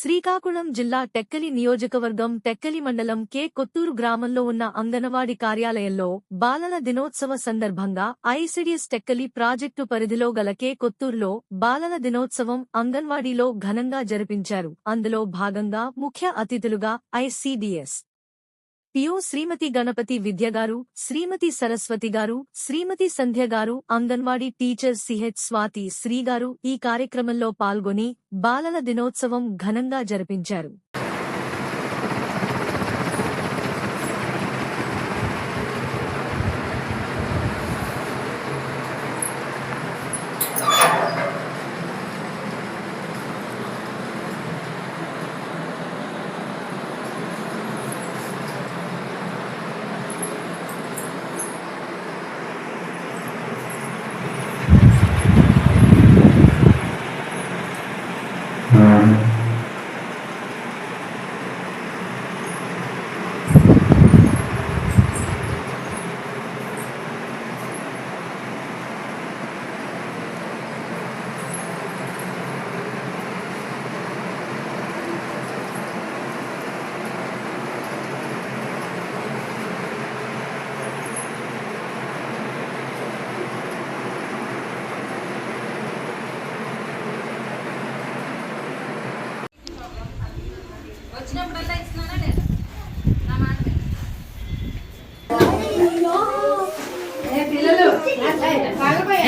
శ్రీకాకుళం జిల్లా టెక్కలి నియోజకవర్గం టెక్కలి మండలం కె. కొత్తూరు గ్రామంలో ఉన్న అంగనవాడి కార్యాలయంలో బాలల దినోత్సవ సందర్భంగా ఐసిడిఎస్ టెక్కలి ప్రాజెక్టు పరిధిలో గల కె. కొత్తూరులో బాలల దినోత్సవం అంగన్వాడీలో ఘనంగా జరిపించారు. అందులో భాగంగా ముఖ్య అతిథులుగా ఐసిడిఎస్ పియో శ్రీమతి గణపతి విద్యగారు శ్రీమతి సరస్వతి గారు శ్రీమతి సంధ్య గారు అంగన్వాడీ టీచర్ సిహెచ్ స్వాతి శ్రీగారు ఈ కార్యక్రమంలో పాల్గొని బాలల దినోత్సవం ఘనంగా జరిపించారు.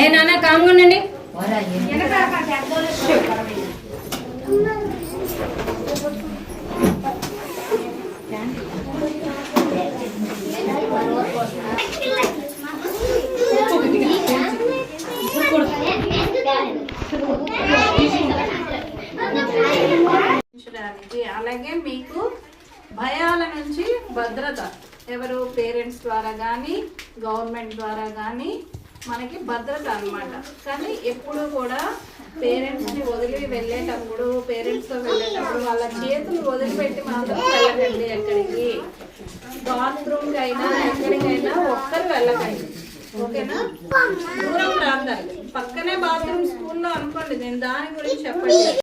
ఏ నాన్న కామ్గా ఉండండి. అలాగే మీకు భయాల నుంచి భద్రత. ఎవరు పేరెంట్స్ ద్వారా కానీ గవర్నమెంట్ ద్వారా కానీ మనకి భద్రత అనమాట కానీ ఎప్పుడు కూడా పేరెంట్స్ని వదిలి వెళ్ళేటప్పుడు పేరెంట్స్తో వెళ్ళేటప్పుడు వాళ్ళ చేతులు వదిలిపెట్టి మాత్రం వెళ్ళకండి ఎక్కడికి. బాత్రూమ్కి అయినా ఎక్కడికైనా ఒక్కరు వెళ్ళకండి. ఓకేనా? దూరం ప్రాంతాలు పక్కనే బాత్రూమ్ స్కూల్లో అనుకోండి నేను దాని గురించి చెప్పండి